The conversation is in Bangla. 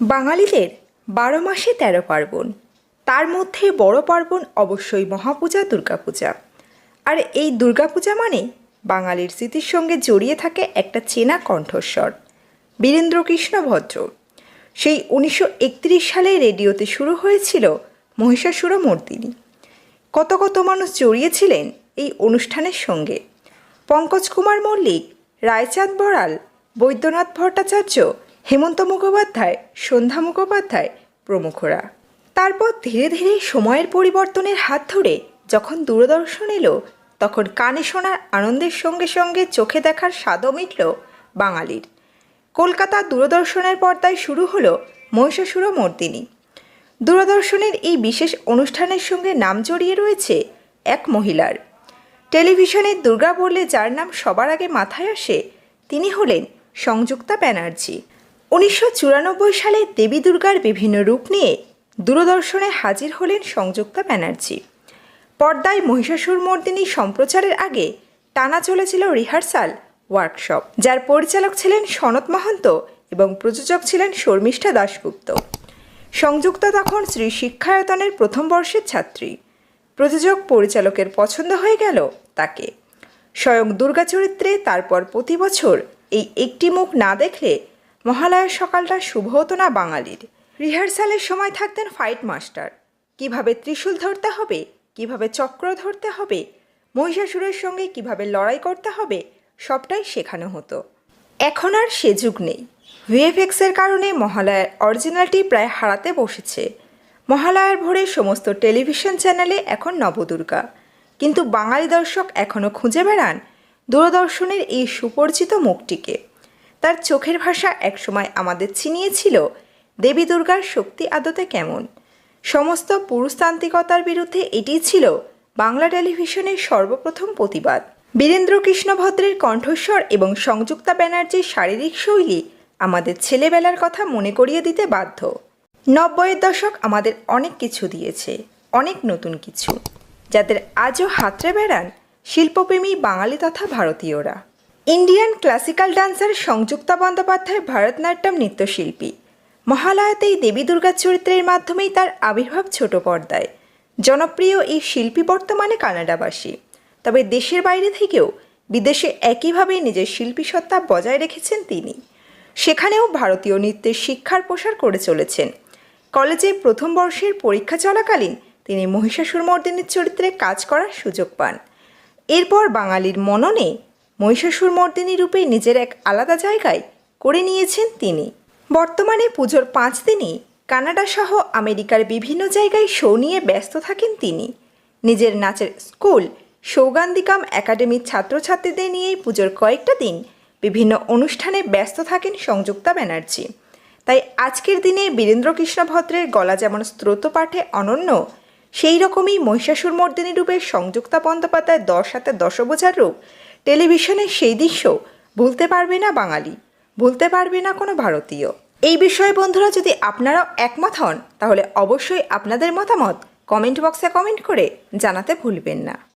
বাঙালিদের বারো মাসে তেরো পার্বণ। তার মধ্যে বড় পার্বণ অবশ্যই মহাপূজা, দুর্গাপূজা। আর এই দুর্গাপূজা মানে বাঙালির স্মৃতির সঙ্গে জড়িয়ে থাকে একটা চেনা কণ্ঠস্বর, বীরেন্দ্রকৃষ্ণ ভদ্র। সেই উনিশশো একত্রিশ সালে রেডিওতে শুরু হয়েছিল মহিষাসুর মর্দিনী কত কত মানুষ জড়িয়েছিলেন এই অনুষ্ঠানের সঙ্গে। পঙ্কজ কুমার মল্লিক, রায়চাঁদ বড়াল, বৈদ্যনাথ ভট্টাচার্য হেমন্ত মুখোপাধ্যায়, সন্ধ্যা মুখোপাধ্যায় প্রমুখরা। তারপর ধীরে ধীরে সময়ের পরিবর্তনের হাত ধরে যখন দূরদর্শন এলো, তখন কানে শোনার আনন্দের সঙ্গে সঙ্গে চোখে দেখার স্বাদও মিটল বাঙালির। কলকাতা দূরদর্শনের পর্দায় শুরু হলো মহিষাসুর মর্দিনী দূরদর্শনের এই বিশেষ অনুষ্ঠানের সঙ্গে নাম জড়িয়ে রয়েছে এক মহিলার। টেলিভিশনের দুর্গা বললে যার নাম সবার আগে মাথায় আসে, তিনি হলেন সংযুক্তা ব্যানার্জি। উনিশশো চুরানব্বই সালে দেবী দুর্গার বিভিন্ন রূপ নিয়ে দূরদর্শনে হাজির হলেন সংযুক্তা ব্যানার্জি। পর্দায় মহিষাসুর মর্দিনী সম্প্রচারের আগে টানা চলেছিল রিহার্সাল ওয়ার্কশপ, যার পরিচালক ছিলেন সনত মহন্ত এবং প্রযোজক ছিলেন শর্মিষ্ঠা দাশগুপ্ত। সংযুক্তা তখন শ্রী শিক্ষায়তনের প্রথম বর্ষের ছাত্রী। প্রযোজক পরিচালকের পছন্দ হয়ে গেল তাকে। স্বয়ং দুর্গা চরিত্রে তারপর প্রতি বছর এই একটি মুখ না দেখলে মহালয়ার সকালটা শুভ হতো না বাঙালির। রিহার্সালের সময় থাকতেন ফাইট মাস্টার। কীভাবে ত্রিশূল ধরতে হবে, কীভাবে চক্র ধরতে হবে, মহিষাসুরের সঙ্গে কীভাবে লড়াই করতে হবে, সবটাই শেখানো হতো। এখন আর সে যুগ নেই। ভিএফএক্সের কারণে মহালয়ার অরিজিনালটি প্রায় হারাতে বসেছে। মহালয়ার ভোরে সমস্ত টেলিভিশন চ্যানেলে এখন নবদুর্গা। কিন্তু বাঙালি দর্শক এখনও খুঁজে বেড়ান দূরদর্শনের এই সুপরিচিত মুখটিকে। তার চোখের ভাষা একসময় আমাদের চিনিয়েছিল দেবী দুর্গার শক্তি আদতে কেমন। সমস্ত পুরুষতান্ত্রিকতার বিরুদ্ধে এটি ছিল বাংলা টেলিভিশনের সর্বপ্রথম প্রতিবাদ। বীরেন্দ্র কৃষ্ণ ভদ্রের কণ্ঠস্বর এবং সংযুক্তা ব্যানার্জির শারীরিক শৈলী আমাদের ছেলেবেলার কথা মনে করিয়ে দিতে বাধ্য। নব্বইয়ের দশক আমাদের অনেক কিছু দিয়েছে, অনেক নতুন কিছু, যাদের আজও হাতড়ে বেড়ান শিল্পপ্রেমী বাঙালি তথা ভারতীয়রা। Indian classical dancer Sanjukta Bandyopadhyay Bharatanatyam নৃত্যশিল্পী মহালয়াতেই দেবী দুর্গার চরিত্রের মাধ্যমেই তার আবির্ভাব ছোট পর্দায় জনপ্রিয় এই শিল্পী বর্তমানে কানাডাবাসী তবে দেশের বাইরে থেকেও বিদেশে একইভাবে নিজের শিল্পী সত্তা বজায় রেখেছেন তিনি সেখানেও ভারতীয় নৃত্যের শিক্ষার প্রসার করে চলেছেন কলেজে প্রথম বর্ষের পরীক্ষা চলাকালীন তিনি মহিষাসুর মর্দিনীর চরিত্রে কাজ করার সুযোগ পান এরপর বাঙালির মননে মহিষাসুর মর্দিনী রূপে নিজের এক আলাদা জায়গায় করে নিয়েছেন তিনি। বর্তমানে পুজোর পাঁচ দিনই কানাডা সহ আমেরিকার বিভিন্ন জায়গায় শো নিয়ে ব্যস্ত থাকেন তিনি। নিজের নাচের স্কুল সৌগান্ধিকাম একাডেমির ছাত্রছাত্রীদের নিয়েই পুজোর কয়েকটা দিন বিভিন্ন অনুষ্ঠানে ব্যস্ত থাকেন সংযুক্তা ব্যানার্জি। তাই আজকের দিনে বীরেন্দ্রকৃষ্ণ ভদ্রের গলা যেমন স্রোত পাঠে অনন্য, সেই রকমই মহিষাসুর মর্দিনী রূপের সংযুক্তা বন্দ্যোপাধ্যায় দশ হাতে দশবোঝার রূপ টেলিভিশনের সেই দৃশ্য ভুলতে পারবে না বাঙালি, ভুলতে পারবে না কোনো ভারতীয়। এই বিষয়ে বন্ধুরা যদি আপনারাও একমত হন, তাহলে অবশ্যই আপনাদের মতামত কমেন্ট বক্সে কমেন্ট করে জানাতে ভুলবেন না।